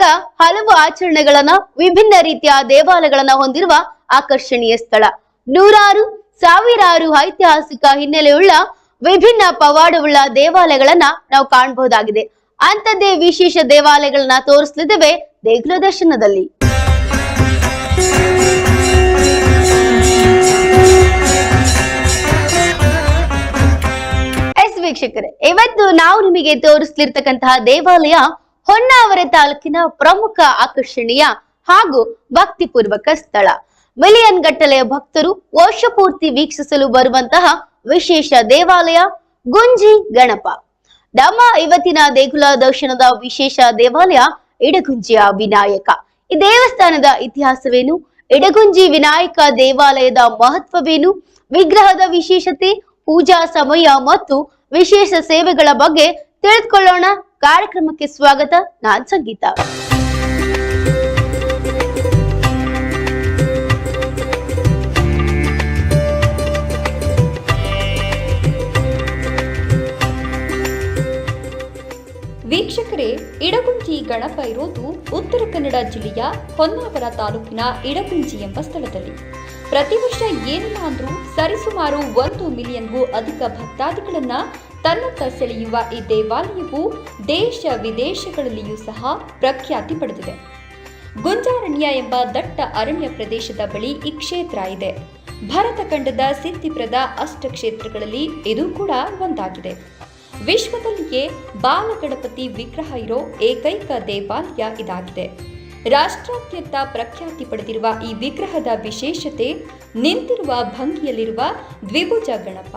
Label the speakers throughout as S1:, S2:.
S1: ಕರ್ನಾಟಕ ಹಲವು ಆಚರಣೆಗಳನ್ನ, ವಿಭಿನ್ನ ರೀತಿಯ ದೇವಾಲಯಗಳನ್ನ ಹೊಂದಿರುವ ಆಕರ್ಷಣೀಯ ಸ್ಥಳ. ನೂರಾರು, ಸಾವಿರಾರು ಐತಿಹಾಸಿಕ ಹಿನ್ನೆಲೆಯುಳ್ಳ ವಿಭಿನ್ನ ಪವಾಡವುಳ್ಳ ದೇವಾಲಯಗಳನ್ನ ನಾವು ಕಾಣಬಹುದಾಗಿದೆ. ಅಂತದ್ದೇ ವಿಶೇಷ ದೇವಾಲಯಗಳನ್ನ ತೋರಿಸಲಿದ್ದೇವೆ ದೇಗುಲ ದರ್ಶನದಲ್ಲಿ. ಎಸ್ ವೀಕ್ಷಕರೇ, ಇವತ್ತು ನಾವು ನಿಮಗೆ ತೋರಿಸ್ಲಿರ್ತಕ್ಕಂತಹ ದೇವಾಲಯ ಹೊನ್ನಾವರ ತಾಲೂಕಿನ ಪ್ರಮುಖ ಆಕರ್ಷಣೀಯ ಹಾಗೂ ಭಕ್ತಿಪೂರ್ವಕ ಸ್ಥಳ. ಮಿಲಿಯನ್ ಗಟ್ಟಲೆಯ ಭಕ್ತರು ವರ್ಷಪೂರ್ತಿ ವೀಕ್ಷಿಸಲು ಬರುವಂತಹ ವಿಶೇಷ ದೇವಾಲಯ ಗುಂಜಿ ಗಣಪ. ನಮ್ಮ ಇವತ್ತಿನ ದೇಗುಲ ದರ್ಶನದ ವಿಶೇಷ ದೇವಾಲಯ ಇಡಗುಂಜಿಯ ವಿನಾಯಕ. ಈ ದೇವಸ್ಥಾನದ ಇತಿಹಾಸವೇನು? ಇಡಗುಂಜಿ ವಿನಾಯಕ ದೇವಾಲಯದ ಮಹತ್ವವೇನು? ವಿಗ್ರಹದ ವಿಶೇಷತೆ, ಪೂಜಾ ಸಮಯ ಮತ್ತು ವಿಶೇಷ ಸೇವೆಗಳ ಬಗ್ಗೆ ತಿಳಿದುಕೊಳ್ಳೋಣ. ಕಾರ್ಯಕ್ರಮಕ್ಕೆ ಸ್ವಾಗತ, ನಾನ್ ಸಂಗೀತ.
S2: ವೀಕ್ಷಕರೇ, ಇಡಗುಂಜಿ ಗಣಪ ಇರೋದು ಉತ್ತರ ಕನ್ನಡ ಜಿಲ್ಲೆಯ ಹೊನ್ನಾವರ ತಾಲೂಕಿನ ಇಡಗುಂಜಿ ಎಂಬ ಸ್ಥಳದಲ್ಲಿ. ಪ್ರತಿ ವರ್ಷ ಏನಿಲ್ಲ ಅಂದ್ರೂ ಸರಿಸುಮಾರು ಒಂದು ಮಿಲಿಯನ್ಗೂ ಅಧಿಕ ಭಕ್ತಾದಿಗಳನ್ನ ತನ್ನತ್ತ ಸೆಳೆಯುವ ಈ ದೇವಾಲಯವು ದೇಶ ವಿದೇಶಗಳಲ್ಲಿಯೂ ಸಹ ಪ್ರಖ್ಯಾತಿ ಪಡೆದಿದೆ. ಗುಂಜಾರಣ್ಯ ಎಂಬ ದಟ್ಟ ಅರಣ್ಯ ಪ್ರದೇಶದ ಬಳಿ ಈ ಕ್ಷೇತ್ರ ಇದೆ. ಭರತ ಖಂಡದ ಸಿದ್ಧಿಪ್ರದ ಅಷ್ಟ ಕ್ಷೇತ್ರಗಳಲ್ಲಿ ಇದು ಕೂಡ ಒಂದಾಗಿದೆ. ವಿಶ್ವದಲ್ಲಿಯೇ ಬಾಲಗಣಪತಿ ವಿಗ್ರಹ ಇರೋ ಏಕೈಕ ದೇವಾಲಯ ಇದಾಗಿದೆ. ರಾಷ್ಟ್ರಾದ್ಯಂತ ಪ್ರಖ್ಯಾತಿ ಪಡೆದಿರುವ ಈ ವಿಗ್ರಹದ ವಿಶೇಷತೆ ನಿಂತಿರುವ ಭಂಗಿಯಲ್ಲಿರುವ ದ್ವಿಭುಜ ಗಣಪ.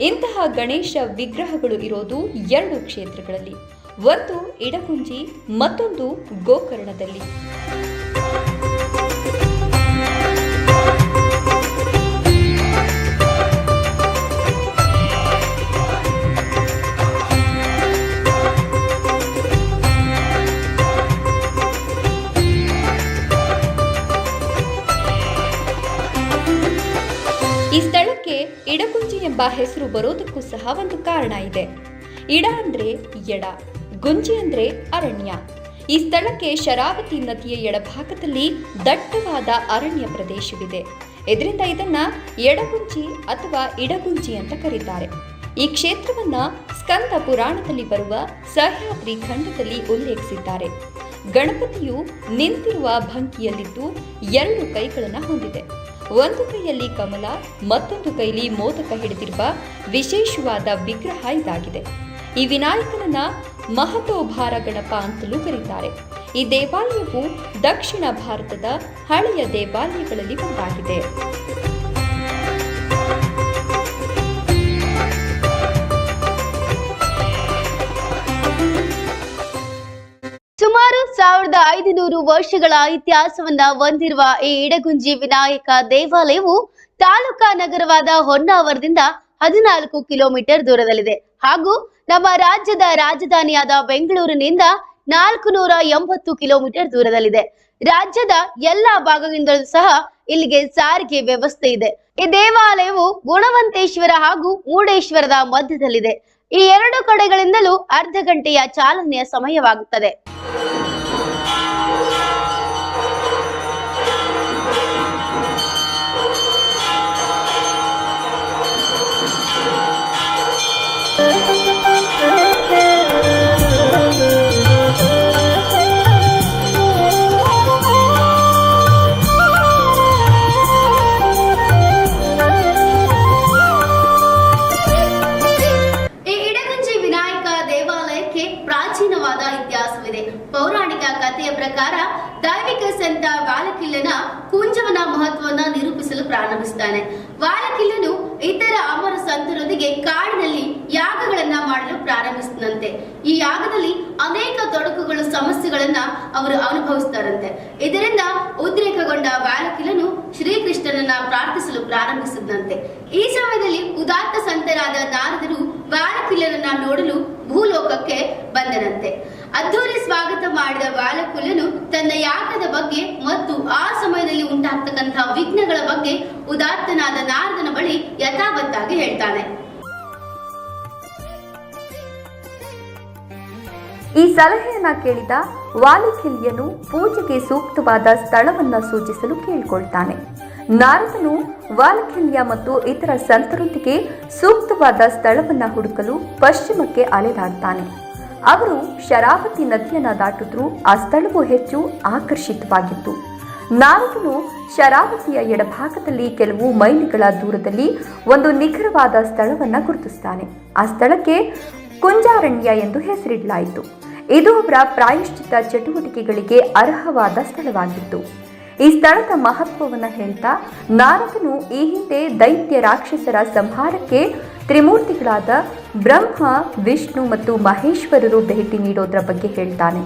S2: ಇಂತಹ ಗಣೇಶ ವಿಗ್ರಹಗಳು ಇರೋದು ಎರಡು ಕ್ಷೇತ್ರಗಳಲ್ಲಿ. ಒಂದು ಇಡಕುಂಜಿ ಮತ್ತೊಂದು ಗೋಕರ್ಣದಲ್ಲಿ. ಹೆಸರು ಬರೋದಕ್ಕೂ ಸಹ ಒಂದು ಕಾರಣ ಇದೆ. ಇಡ ಅಂದ್ರೆ ಎಡ, ಗುಂಜಿ ಅಂದ್ರೆ ಅರಣ್ಯ. ಈ ಸ್ಥಳಕ್ಕೆ ಶರಾವತಿ ನದಿಯ ಎಡಭಾಗದಲ್ಲಿ ದಟ್ಟವಾದ ಅರಣ್ಯ ಪ್ರದೇಶವಿದೆ. ಇದರಿಂದ ಇದನ್ನ ಎಡಗುಂಜಿ ಅಥವಾ ಇಡಗುಂಜಿ ಅಂತ ಕರೀತಾರೆ. ಈ ಕ್ಷೇತ್ರವನ್ನ ಸ್ಕಂದ ಪುರಾಣದಲ್ಲಿ ಬರುವ ಸಹ್ಯಾದ್ರಿ ಖಂಡದಲ್ಲಿ ಉಲ್ಲೇಖಿಸಿದ್ದಾರೆ. ಗಣಪತಿಯು ನಿಂತಿರುವ ಭಂಕಿಯಲ್ಲಿದ್ದು ಎರಡು ಕೈಗಳನ್ನು ಹೊಂದಿದೆ. ಒಂದು ಕೈಯಲ್ಲಿ ಕಮಲ, ಮತ್ತೊಂದು ಕೈಲಿ ಮೋದಕ ಹಿಡಿದಿರುವ ವಿಶೇಷವಾದ ವಿಗ್ರಹ ಇದಾಗಿದೆ. ಈ ವಿನಾಯಕನನ್ನ ಮಹತೋಭಾರ ಗಣಪ ಅಂತಲೂ ಕರೀತಾರೆ. ಈ ದೇವಾಲಯವು ದಕ್ಷಿಣ ಭಾರತದ ಹಳೆಯ ದೇವಾಲಯಗಳಲ್ಲಿ ಒಂದಾಗಿದೆ.
S1: ಐದುನೂರು ವರ್ಷಗಳ ಇತಿಹಾಸವನ್ನ ಹೊಂದಿರುವ ಈ ಇಡಗುಂಜಿ ವಿನಾಯಕ ದೇವಾಲಯವು ತಾಲೂಕಾ ನಗರವಾದ ಹೊನ್ನಾವರದಿಂದ ಹದಿನಾಲ್ಕು ಕಿಲೋಮೀಟರ್ ದೂರದಲ್ಲಿದೆ. ಹಾಗೂ ನಮ್ಮ ರಾಜ್ಯದ ರಾಜಧಾನಿಯಾದ ಬೆಂಗಳೂರಿನಿಂದ ನಾಲ್ಕು ನೂರ ಎಂಬತ್ತು ಕಿಲೋಮೀಟರ್ ದೂರದಲ್ಲಿದೆ. ರಾಜ್ಯದ ಎಲ್ಲಾ ಭಾಗದಿಂದಲೂ ಸಹ ಇಲ್ಲಿಗೆ ಸಾರಿಗೆ ವ್ಯವಸ್ಥೆ ಇದೆ. ಈ ದೇವಾಲಯವು ಗುಣವಂತೇಶ್ವರ ಹಾಗೂ ಮೂಡೇಶ್ವರದ ಮಧ್ಯದಲ್ಲಿದೆ. ಈ ಎರಡು ಕಡೆಗಳಿಂದಲೂ ಅರ್ಧ ಗಂಟೆಯ ಚಾಲನೆಯ ಸಮಯವಾಗುತ್ತದೆ. ಪ್ರಕಾರ ದೈವಿಕ ಸಂತ ವಾಲಕಿಲ್ಲನ ಕುಂಜವನ ಮಹತ್ವವನ್ನ ನಿರೂಪಿಸಲು ಪ್ರಾರಂಭಿಸುತ್ತಾನೆ ವಾಲಕಿಲ್ಲನು ಇತರ ಅಮರ ಸಂತರೊಂದಿಗೆ ಕಾಡಿನಲ್ಲಿ ಯಾಗಗಳನ್ನ ಮಾಡಲು ಪ್ರಾರಂಭಿಸಿದಂತೆ ಈ ಯಾಗದಲ್ಲಿ ಅನೇಕ ತೊಡಕುಗಳು, ಸಮಸ್ಯೆಗಳನ್ನ ಅವರು ಅನುಭವಿಸ್ತಾರಂತೆ. ಇದರಿಂದ ಉದ್ರೇಕಗೊಂಡ ವಾಲಕಿಲನು ಶ್ರೀಕೃಷ್ಣನನ್ನ ಪ್ರಾರ್ಥಿಸಲು ಪ್ರಾರಂಭಿಸಿದಂತೆ ಈ ಸಮಯದಲ್ಲಿ ಉದಾತ್ತ ಸಂತರಾದ ನಾರದರು ವಾಲಕಿಲ್ಲನನ್ನ ನೋಡಲು ಭೂಲೋಕಕ್ಕೆ ಬಂದನಂತೆ ಅದ್ದೂರಿ ಸ್ವಾಗತ ಮಾಡಿದ ವಾಲಕುಲನು ತನ್ನ ಯಾಗದ ಬಗ್ಗೆ ಮತ್ತು ಆ ಸಮಯದಲ್ಲಿ ಉಂಟಾಗ್ತಕ್ಕಂತಹ ವಿಘ್ನಗಳ ಬಗ್ಗೆ ಉದಾತ್ತನಾದ ನಾರದನ ಬಳಿ ಯಥಾವತ್ತಾಗಿ ಹೇಳ್ತಾನೆ.
S2: ಈ ಸಲಹೆಯನ್ನ ಕೇಳಿದ ವಾಲಿಖಿಲ್ಯನು ಪೂಜೆಗೆ ಸೂಕ್ತವಾದ ಸ್ಥಳವನ್ನು ಸೂಚಿಸಲು ಕೇಳಿಕೊಳ್ತಾನೆ. ನಾರದನು ವಾಲ್ಖಿಲ್ಯ ಮತ್ತು ಇತರ ಸಂತರೊಂದಿಗೆ ಸೂಕ್ತವಾದ ಸ್ಥಳವನ್ನು ಹುಡುಕಲು ಪಶ್ಚಿಮಕ್ಕೆ ಅಲೆದಾಡ್ತಾನೆ. ಅವರು ಶರಾವತಿ ನದಿಯನ್ನು ದಾಟಿದ್ರು ಆ ಸ್ಥಳವು ಹೆಚ್ಚು ಆಕರ್ಷಿತವಾಗಿತ್ತು. ನಾರದನು ಶರಾವತಿಯ ಎಡಭಾಗದಲ್ಲಿ ಕೆಲವು ಮೈಲಿಗಳ ದೂರದಲ್ಲಿ ಒಂದು ನಿಖರವಾದ ಸ್ಥಳವನ್ನು ಗುರುತಿಸ್ತಾನೆ. ಆ ಸ್ಥಳಕ್ಕೆ ಕುಂಜಾರಣ್ಯ ಎಂದು ಹೆಸರಿಡಲಾಯಿತು. ಇದು ಅವರ ಪ್ರಾಯಶ್ಚಿತ ಚಟುವಟಿಕೆಗಳಿಗೆ ಅರ್ಹವಾದ ಸ್ಥಳವಾಗಿತ್ತು. ಈ ಸ್ಥಳದ ಮಹತ್ವವನ್ನು ಹೇಳ್ತಾ ನಾರದನು ಈ ಹಿಂದೆ ದೈತ್ಯ ರಾಕ್ಷಸರ ಸಂಹಾರಕ್ಕೆ ತ್ರಿಮೂರ್ತಿಗಳಾದ ಬ್ರಹ್ಮ, ವಿಷ್ಣು ಮತ್ತು ಮಹೇಶ್ವರರು ಭೇಟಿ ನೀಡೋದ್ರ ಬಗ್ಗೆ ಹೇಳ್ತಾನೆ.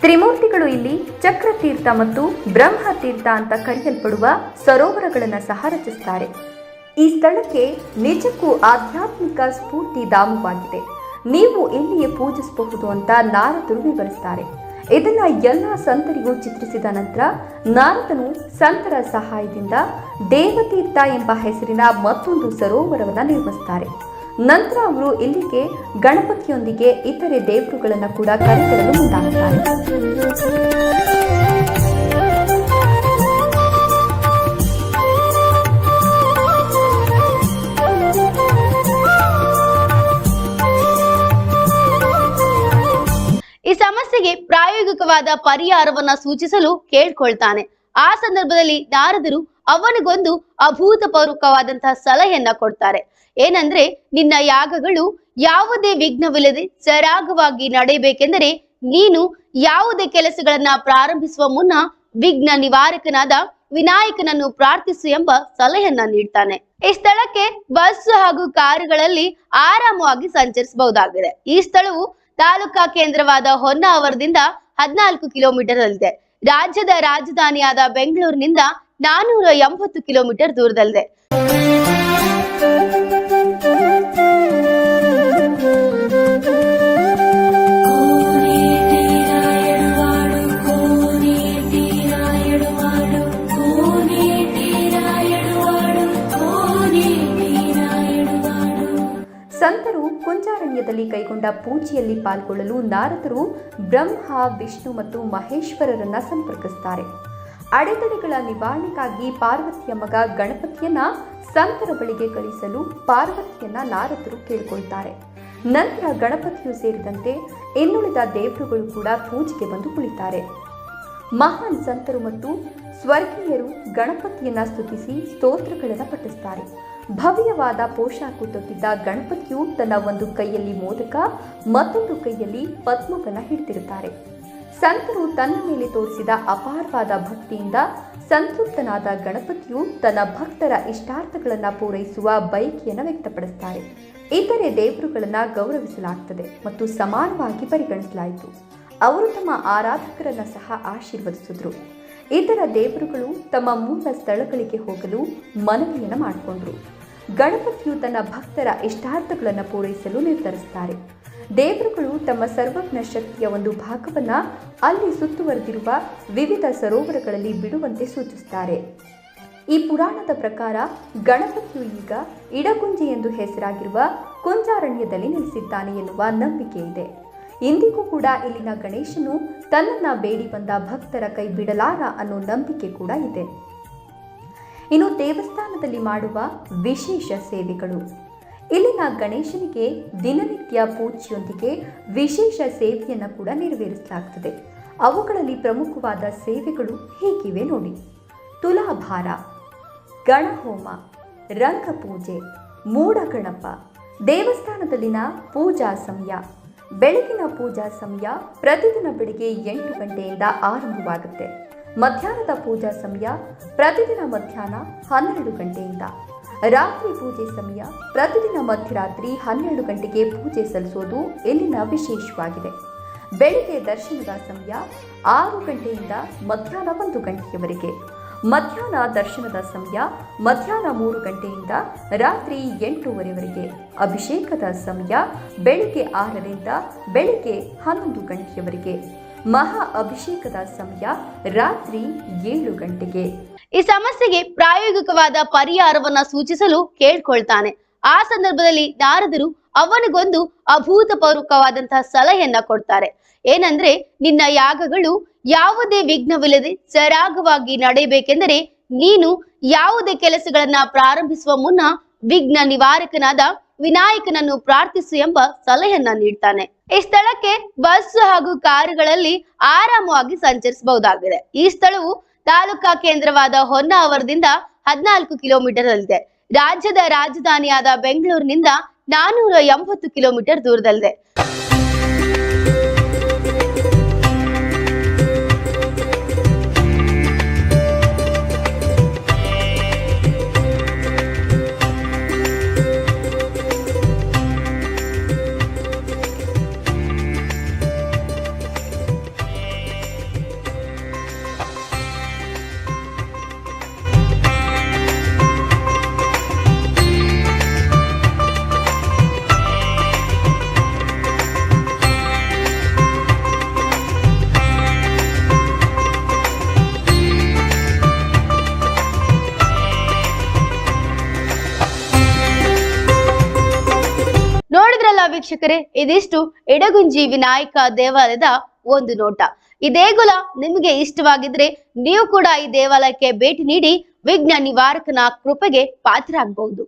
S2: ತ್ರಿಮೂರ್ತಿಗಳು ಇಲ್ಲಿ ಚಕ್ರತೀರ್ಥ ಮತ್ತು ಬ್ರಹ್ಮತೀರ್ಥ ಅಂತ ಕರೆಯಲ್ಪಡುವ ಸರೋವರಗಳನ್ನು ಸಹ ರಚಿಸ್ತಾರೆ. ಈ ಸ್ಥಳಕ್ಕೆ ನಿಜಕ್ಕೂ ಆಧ್ಯಾತ್ಮಿಕ ಸ್ಫೂರ್ತಿ ಧಾಮವಾಗಿದೆ. ನೀವು ಇಲ್ಲಿಯೇ ಪೂಜಿಸಬಹುದು ಅಂತ ನಾರದರು ವಿವರಿಸ್ತಾರೆ. ಇದನ್ನ ಎಲ್ಲ ಸಂತರಿಗೂ ಚಿತ್ರಿಸಿದ ನಂತರ ನಾರದನು ಸಂತರ ಸಹಾಯದಿಂದ ದೇವತೀರ್ಥ ಎಂಬ ಹೆಸರಿನ ಮತ್ತೊಂದು ಸರೋವರವನ್ನು ನಿರ್ಮಿಸ್ತಾರೆ. ನಂತರ ಅವರು ಇಲ್ಲಿಗೆ ಗಣಪತಿಯೊಂದಿಗೆ ಇತರೆ ದೇವರುಗಳನ್ನು ಕೂಡ ಕರೆತರಲು ಮುಂದಾಗ್ತಾರೆ.
S1: ಪ್ರಾಯೋಗಿಕವಾದ ಪರಿಹಾರವನ್ನ ಸೂಚಿಸಲು ಕೇಳ್ಕೊಳ್ತಾನೆ. ಆ ಸಂದರ್ಭದಲ್ಲಿ ನಾರದರು ಅವನಿಗೊಂದು ಅಭೂತಪೂರ್ವಕವಾದಂತಹ ಸಲಹೆಯನ್ನ ಕೊಡ್ತಾರೆ. ಏನಂದ್ರೆ, ನಿನ್ನ ಯಾಗಗಳು ಯಾವುದೇ ವಿಘ್ನವಿಲ್ಲದೆ ಸರಾಗವಾಗಿ ನಡೆಯಬೇಕೆಂದರೆ ನೀನು ಯಾವುದೇ ಕೆಲಸಗಳನ್ನ ಪ್ರಾರಂಭಿಸುವ ಮುನ್ನ ವಿಘ್ನ ನಿವಾರಕನಾದ ವಿನಾಯಕನನ್ನು ಪ್ರಾರ್ಥಿಸು ಎಂಬ ಸಲಹೆಯನ್ನ ನೀಡ್ತಾನೆ. ಈ ಸ್ಥಳಕ್ಕೆ ಬಸ್ ಹಾಗೂ ಕಾರುಗಳಲ್ಲಿ ಆರಾಮವಾಗಿ ಸಂಚರಿಸಬಹುದಾಗಿದೆ. ಈ ಸ್ಥಳವು ತಾಲೂಕಾ ಕೇಂದ್ರವಾದ ಹೊನ್ನಾವರದಿಂದ ಹದಿನಾಲ್ಕು ಕಿಲೋಮೀಟರ್ ಅಲ್ಲಿದೆ. ರಾಜ್ಯದ ರಾಜಧಾನಿಯಾದ ಬೆಂಗಳೂರಿನಿಂದ ನಾನೂರ ಎಂಬತ್ತು ಕಿಲೋಮೀಟರ್ ದೂರದಲ್ಲಿದೆ.
S2: ಪೂಜೆಯಲ್ಲಿ ಪಾಲ್ಗೊಳ್ಳಲು ನಾರದರು ಬ್ರಹ್ಮ, ವಿಷ್ಣು ಮತ್ತು ಮಹೇಶ್ವರರನ್ನ ಸಂಪರ್ಕಿಸ್ತಾರೆ. ಅಡೆತಡೆಗಳ ನಿವಾರಣೆಗಾಗಿ ಪಾರ್ವತಿಯ ಮಗ ಗಣಪತಿಯನ್ನ ಸಂತರ ಬಳಿಗೆ ಕಳಿಸಲು ಪಾರ್ವತಿಯನ್ನ ನಾರದರು ಕೇಳಿಕೊಳ್ತಾರೆ. ನಂತರ ಗಣಪತಿಯು ಸೇರಿದಂತೆ ಇನ್ನುಳಿದ ದೇವರುಗಳು ಕೂಡ ಪೂಜೆಗೆ ಬಂದು ಕುಳಿತಾರೆ. ಮಹಾನ್ ಸಂತರು ಮತ್ತು ಸ್ವರ್ಗೀಯರು ಗಣಪತಿಯನ್ನ ಸ್ತುತಿಸಿ ಸ್ತೋತ್ರಗಳನ್ನು ಪಠಿಸ್ತಾರೆ. ಭವ್ಯವಾದ ಪೋಷಾಕು ತೊಟ್ಟಿದ್ದ ಗಣಪತಿಯು ತನ್ನ ಒಂದು ಕೈಯಲ್ಲಿ ಮೋದಕ, ಮತ್ತೊಂದು ಕೈಯಲ್ಲಿ ಪದ್ಮವನ್ನು ಹಿಡಿದಿರುತ್ತಾರೆ. ಸಂತರು ತನ್ನ ಮೇಲೆ ತೋರಿಸಿದ ಅಪಾರವಾದ ಭಕ್ತಿಯಿಂದ ಸಂತೃಪ್ತನಾದ ಗಣಪತಿಯು ತನ್ನ ಭಕ್ತರ ಇಷ್ಟಾರ್ಥಗಳನ್ನು ಪೂರೈಸುವ ಬಯಕೆಯನ್ನು ವ್ಯಕ್ತಪಡಿಸುತ್ತಾರೆ ಇತರೆ ದೇವರುಗಳನ್ನು ಗೌರವಿಸಲಾಗ್ತದೆ ಮತ್ತು ಸಮಾನವಾಗಿ ಪರಿಗಣಿಸಲಾಯಿತು. ಅವರು ತಮ್ಮ ಆರಾಧಕರನ್ನು ಸಹ ಆಶೀರ್ವದಿಸಿದ್ರು. ಇತರ ದೇವರುಗಳು ತಮ್ಮ ಮೂಲ ಸ್ಥಳಗಳಿಗೆ ಹೋಗಲು ಮನವಿಯನ್ನು ಮಾಡಿಕೊಂಡರು. ಗಣಪತಿಯು ತನ್ನ ಭಕ್ತರ ಇಷ್ಟಾರ್ಥಗಳನ್ನು ಪೂರೈಸಲು ನಿರ್ಧರಿಸ್ತಾರೆ ದೇವರುಗಳು ತಮ್ಮ ಸರ್ವಜ್ಞ ಶಕ್ತಿಯ ಒಂದು ಭಾಗವನ್ನು ಅಲ್ಲಿ ಸುತ್ತುವರೆದಿರುವ ವಿವಿಧ ಸರೋವರಗಳಲ್ಲಿ ಬಿಡುವಂತೆ ಸೂಚಿಸುತ್ತಾರೆ. ಈ ಪುರಾಣದ ಪ್ರಕಾರ ಗಣಪತಿಯು ಈಗ ಇಡಗುಂಜಿ ಎಂದು ಹೆಸರಾಗಿರುವ ಕುಂಜಾರಣ್ಯದಲ್ಲಿ ನೆಲೆಸಿದ್ದಾನೆ ಎನ್ನುವ ನಂಬಿಕೆ ಇದೆ ಇಂದಿಗೂ ಕೂಡ ಇಲ್ಲಿನ ಗಣೇಶನು ತನ್ನನ್ನು ಬೇಡಿ ಬಂದ ಭಕ್ತರ ಕೈ ಬಿಡಲಾರ ಅನ್ನೋ ನಂಬಿಕೆ ಕೂಡ ಇದೆ. ಇನ್ನು ದೇವಸ್ಥಾನದಲ್ಲಿ ಮಾಡುವ ವಿಶೇಷ ಸೇವೆಗಳು. ಇಲ್ಲಿನ ಗಣೇಶನಿಗೆ ದಿನನಿತ್ಯ ಪೂಜೆಯೊಂದಿಗೆ ವಿಶೇಷ ಸೇವೆಯನ್ನು ಕೂಡ ನೆರವೇರಿಸಲಾಗ್ತದೆ. ಅವುಗಳಲ್ಲಿ ಪ್ರಮುಖವಾದ ಸೇವೆಗಳು ಹೀಗಿವೆ ನೋಡಿ. ತುಲಾಭಾರ, ಗಣಹೋಮ, ರಂಗಪೂಜೆ, ಮೂಡಗಣಪ, ದೇವಸ್ಥಾನದಲ್ಲಿನ ಪೂಜಾ ಸಮಯ ಬೆಳಗಿನ ಪೂಜಾ ಸಮಯ ಪ್ರತಿದಿನ ಬೆಳಿಗ್ಗೆ ಎಂಟು ಗಂಟೆಯಿಂದ ಆರಂಭವಾಗುತ್ತೆ. ಮಧ್ಯಾಹ್ನದ ಪೂಜಾ ಸಮಯ ಪ್ರತಿದಿನ ಮಧ್ಯಾಹ್ನ ಹನ್ನೆರಡು ಗಂಟೆಯಿಂದ. ರಾತ್ರಿ ಪೂಜೆ ಸಮಯ ಪ್ರತಿದಿನ ಮಧ್ಯರಾತ್ರಿ ಹನ್ನೆರಡು ಗಂಟೆಗೆ ಪೂಜೆ ಸಲ್ಲಿಸೋದು ಇಲ್ಲಿನ ವಿಶೇಷವಾಗಿದೆ. ಬೆಳಿಗ್ಗೆ ದರ್ಶನದ ಸಮಯ ಆರು ಗಂಟೆಯಿಂದ ಮಧ್ಯಾಹ್ನ ಒಂದು ಗಂಟೆಯವರೆಗೆ. ಮಧ್ಯಾಹ್ನ ದರ್ಶನದ ಸಮಯ ಮಧ್ಯಾಹ್ನ ಮೂರು ಗಂಟೆಯಿಂದ ರಾತ್ರಿ ಎಂಟೂವರೆವರೆಗೆ. ಅಭಿಷೇಕದ ಸಮಯ ಬೆಳಿಗ್ಗೆ ಆರರಿಂದ ಬೆಳಿಗ್ಗೆ ಹನ್ನೊಂದು ಗಂಟೆಯವರೆಗೆ. ಮಹಾ ಅಭಿಷೇಕದ ಸಮಯ ರಾತ್ರಿ ಏಳು ಗಂಟೆಗೆ.
S1: ಈ ಸಮಸ್ಯೆಗೆ ಪ್ರಾಯೋಗಿಕವಾದ ಪರಿಹಾರವನ್ನ ಸೂಚಿಸಲು ಕೇಳ್ಕೊಳ್ತಾನೆ. ಆ ಸಂದರ್ಭದಲ್ಲಿ ನಾರದರು ಅವನಿಗೊಂದು ಅಭೂತಪೂರ್ವಕವಾದಂತಹ ಸಲಹೆಯನ್ನ ಕೊಡ್ತಾರೆ. ಏನಂದ್ರೆ ನಿನ್ನ ಯಾಗಗಳು ಯಾವುದೇ ವಿಘ್ನವಿಲ್ಲದೆ ಸರಾಗವಾಗಿ ನಡೆಯಬೇಕೆಂದರೆ ನೀನು ಯಾವುದೇ ಕೆಲಸಗಳನ್ನ ಪ್ರಾರಂಭಿಸುವ ಮುನ್ನ ವಿಘ್ನ ನಿವಾರಕನಾದ ವಿನಾಯಕನನ್ನು ಪ್ರಾರ್ಥಿಸು ಎಂಬ ಸಲಹೆಯನ್ನ ನೀಡ್ತಾನೆ. ಈ ಸ್ಥಳಕ್ಕೆ ಬಸ್ ಹಾಗೂ ಕಾರುಗಳಲ್ಲಿ ಆರಾಮವಾಗಿ ಸಂಚರಿಸಬಹುದಾಗಿದೆ. ಈ ಸ್ಥಳವು ತಾಲೂಕಾ ಕೇಂದ್ರವಾದ ಹೊನ್ನಾವರದಿಂದ ಹದಿನಾಲ್ಕು ಕಿಲೋಮೀಟರ್ ಅಲ್ಲಿದೆ ರಾಜ್ಯದ ರಾಜಧಾನಿಯಾದ ಬೆಂಗಳೂರಿನಿಂದ ನಾನೂರ ಎಂಬತ್ತು ಕಿಲೋಮೀಟರ್ ದೂರದಲ್ಲಿದೆ. ವೀಕ್ಷಕರೇ, ಇದಿಷ್ಟು ಎಡಗುಂಜಿ ವಿನಾಯಕ ದೇವಾಲಯದ ಒಂದು ನೋಟ. ಈ ದೇಗುಲ ನಿಮಗೆ ಇಷ್ಟವಾಗಿದ್ರೆ ನೀವು ಕೂಡ ಈ ದೇವಾಲಯಕ್ಕೆ ಭೇಟಿ ನೀಡಿ ವಿಘ್ನ ನಿವಾರಕನ ಕೃಪೆಗೆ ಪಾತ್ರರಾಗಬಹುದು.